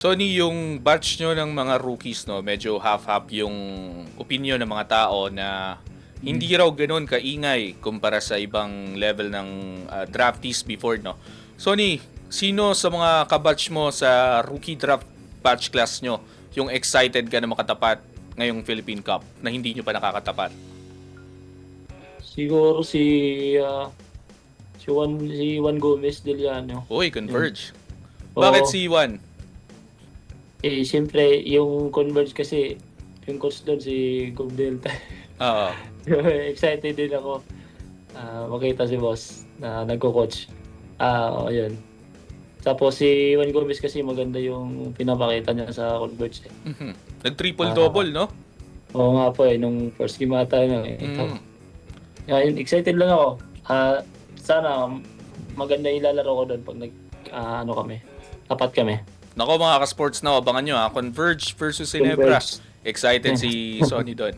Sony, yung batch nyo ng mga rookies, no, medyo half-half yung opinion ng mga tao na hindi raw ganun kaingay kumpara sa ibang level ng ah, draftees before, no? Sony, sino sa mga kabatch mo sa rookie draft batch class nyo yung excited ka na makatapat ngayong Philippine Cup na hindi nyo pa nakakatapat? Siguro si ah, si Juan si Juan Gomez Deliano. Uy, Converge. Oo. Bakit si Juan? Eh siyempre yung Converge kasi yung coach doon si Gob Delta. Oo. Excited din ako ah, makita si boss na nagko-coach. Ah, oh, yun. Tapos si Juan Gomez kasi maganda yung pinapakita niya sa Converge. Eh. Mhm. Nag-triple-double, no? Oo nga po eh, nung first game ata na eh. Mm. Ngayon, excited lang ako. Ah, sana maganda ilalaro ko doon pag nag ah, ano kami. Tapat kami. Nako mga ka-sports na, abangan nyo ha. Converge versus Ginebra. Excited si Sonny doon.